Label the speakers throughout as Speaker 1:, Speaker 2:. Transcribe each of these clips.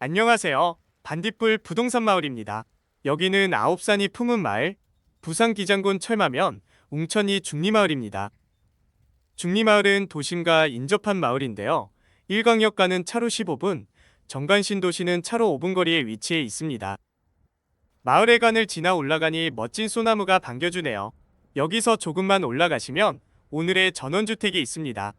Speaker 1: 안녕하세요. 반딧불 부동산 마을입니다. 여기는 아홉산이 품은 마을, 부산 기장군 철마면 웅천이 중리마을입니다. 중리마을은 도심과 인접한 마을인데요. 일광역과는 차로 15분, 정관신도시는 차로 5분 거리에 위치해 있습니다. 마을의 관을 지나 올라가니 멋진 소나무가 반겨주네요. 여기서 조금만 올라가시면 오늘의 전원주택이 있습니다.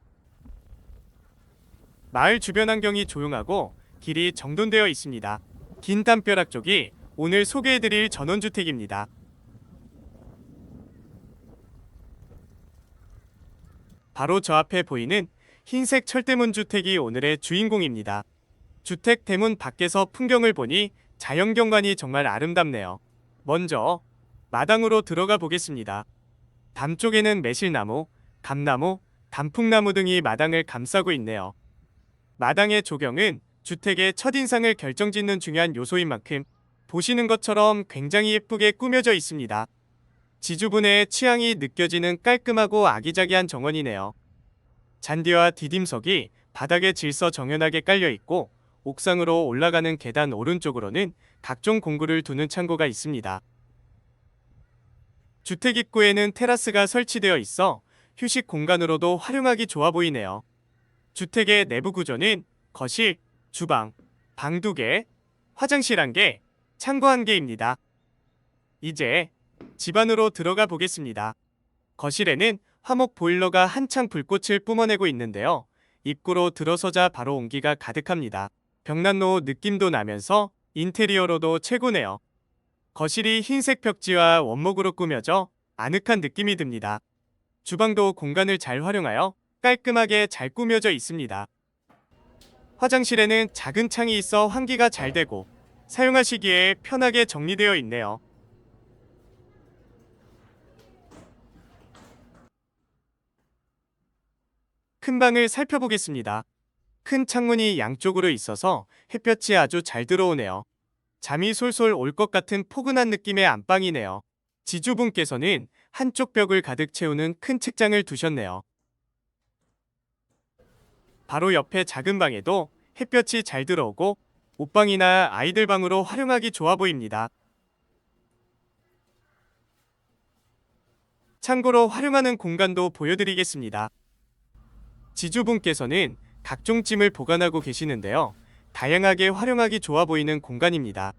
Speaker 1: 마을 주변 환경이 조용하고 길이 정돈되어 있습니다. 긴 담벼락 쪽이 오늘 소개해드릴 전원주택입니다. 바로 저 앞에 보이는 흰색 철대문 주택이 오늘의 주인공입니다. 주택 대문 밖에서 풍경을 보니 자연경관이 정말 아름답네요. 먼저 마당으로 들어가 보겠습니다. 담 쪽에는 매실나무, 감나무, 단풍나무 등이 마당을 감싸고 있네요. 마당의 조경은 주택의 첫인상을 결정짓는 중요한 요소인 만큼 보시는 것처럼 굉장히 예쁘게 꾸며져 있습니다. 지주분의 취향이 느껴지는 깔끔하고 아기자기한 정원이네요. 잔디와 디딤석이 바닥에 질서 정연하게 깔려 있고 옥상으로 올라가는 계단 오른쪽으로는 각종 공구를 두는 창고가 있습니다. 주택 입구에는 테라스가 설치되어 있어 휴식 공간으로도 활용하기 좋아 보이네요. 주택의 내부 구조는 거실, 주방, 방 두 개, 화장실 한 개, 창고 한 개입니다. 이제 집 안으로 들어가 보겠습니다. 거실에는 화목 보일러가 한창 불꽃을 뿜어내고 있는데요. 입구로 들어서자 바로 온기가 가득합니다. 벽난로 느낌도 나면서 인테리어로도 최고네요. 거실이 흰색 벽지와 원목으로 꾸며져 아늑한 느낌이 듭니다. 주방도 공간을 잘 활용하여 깔끔하게 잘 꾸며져 있습니다. 화장실에는 작은 창이 있어 환기가 잘 되고 사용하시기에 편하게 정리되어 있네요. 큰 방을 살펴보겠습니다. 큰 창문이 양쪽으로 있어서 햇볕이 아주 잘 들어오네요. 잠이 솔솔 올 것 같은 포근한 느낌의 안방이네요. 지주분께서는 한쪽 벽을 가득 채우는 큰 책장을 두셨네요. 바로 옆에 작은 방에도 햇볕이 잘 들어오고 옷방이나 아이들 방으로 활용하기 좋아 보입니다. 참고로 활용하는 공간도 보여드리겠습니다. 지주분께서는 각종 짐을 보관하고 계시는데요. 다양하게 활용하기 좋아 보이는 공간입니다.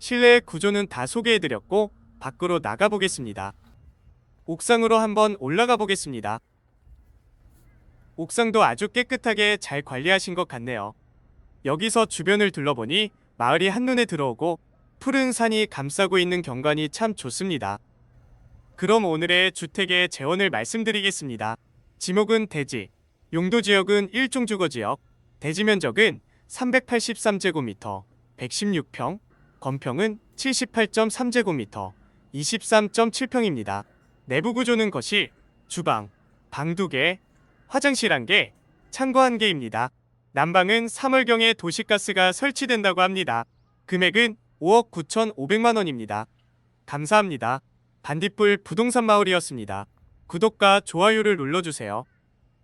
Speaker 1: 실내의 구조는 다 소개해드렸고 밖으로 나가보겠습니다. 옥상으로 한번 올라가 보겠습니다. 옥상도 아주 깨끗하게 잘 관리하신 것 같네요. 여기서 주변을 둘러보니 마을이 한눈에 들어오고 푸른 산이 감싸고 있는 경관이 참 좋습니다. 그럼 오늘의 주택의 재원을 말씀드리겠습니다. 지목은 대지, 용도 지역은 일종 주거 지역, 대지 면적은 383제곱미터, 116평, 건평은 78.3제곱미터, 23.7평입니다. 내부 구조는 거실, 주방, 방 2개, 화장실 1개, 창고 1개입니다. 난방은 3월경에 도시가스가 설치된다고 합니다. 금액은 5억 9천5백만 원입니다. 감사합니다. 반딧불 부동산 마을이었습니다. 구독과 좋아요를 눌러주세요.